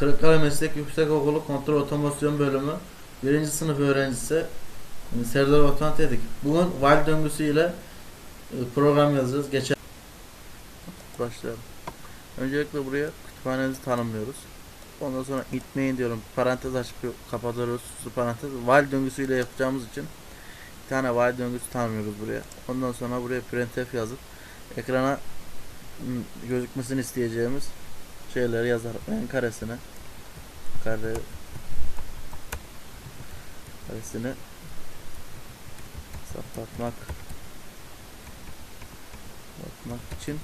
Kırıkkale Meslek Yüksekokulu Kontrol Otomasyon Bölümü 1. sınıf öğrencisi e, Serdar Batuhan Tedik. Bugün while döngüsüyle e, program yazacağız. Geçen başlayalım. Öncelikle buraya kütüphanemizi tanımlıyoruz. Ondan sonra itmeyin diyorum. Parantez açıp kapatıyoruz. Su parantez. While döngüsüyle yapacağımız için bir tane while döngüsü tanımlıyoruz buraya. Ondan sonra buraya printf yazıp ekrana gözükmesini isteyeceğimiz şeyleri yazar. En karesine kare karesini sapatmak bakmak için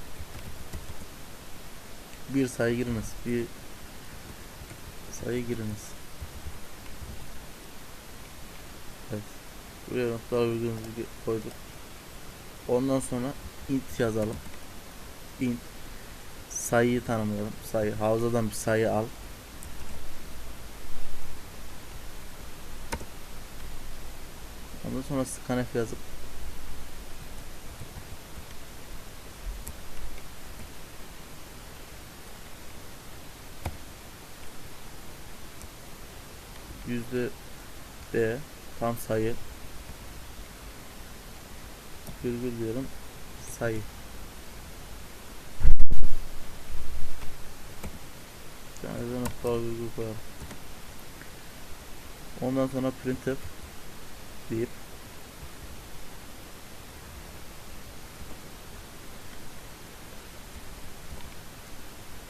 bir sayı giriniz. Bir sayı giriniz. Evet. Buraya nokta virgülümüzü ge- koyduk. Ondan sonra int yazalım. int sayıyı tanımlayalım. Sayı. Havzadan bir sayı al. Ondan sonra scanf yazıp yüzde B tam sayı virgül diyorum sayı koyalım ondan sonra printf deyip.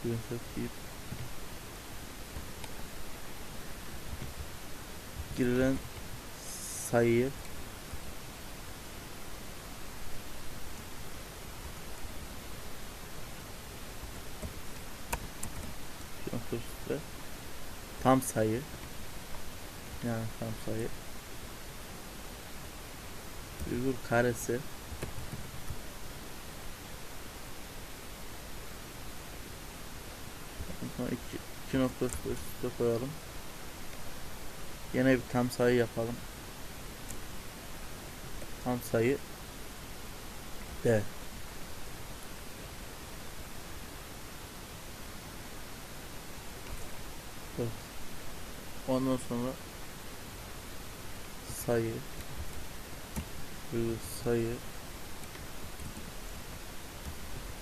Printf deyip. Girilen sayıyı şu nokta üstte tam sayı. Yani tam sayı. Virgül karesi. İki, iki nokta üstte üstte koyalım. Yine bir tam sayı yapalım. Tam sayı D. Evet. Ondan sonra sayı virgül sayı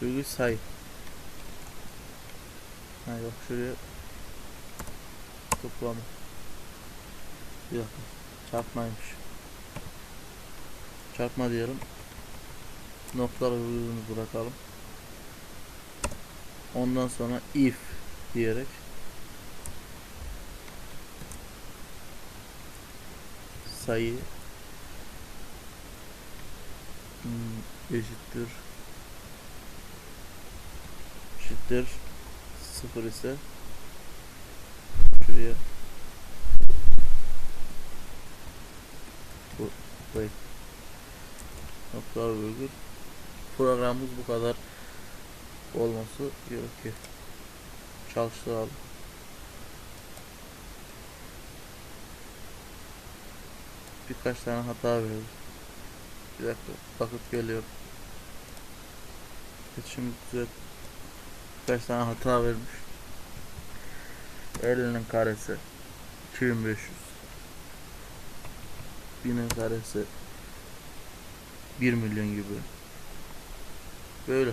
virgül sayı ha yok şuraya toplama bir dakika. Çarpmaymış. Çarpma diyelim. Noktalar virgülünü bırakalım. Ondan sonra if diyerek sayı hmm, eşittir. Eşittir. Sıfır ise şuraya. Bu wait noktalar virgül programımız bu kadar olması gerekiyor. Çalıştıralım birkaç tane hata verdi bir dakika vakit geliyor şimdi düzelt birkaç tane hata vermiş 50'nin karesi 2500 binin karesi 1 milyon gibi. Böyle.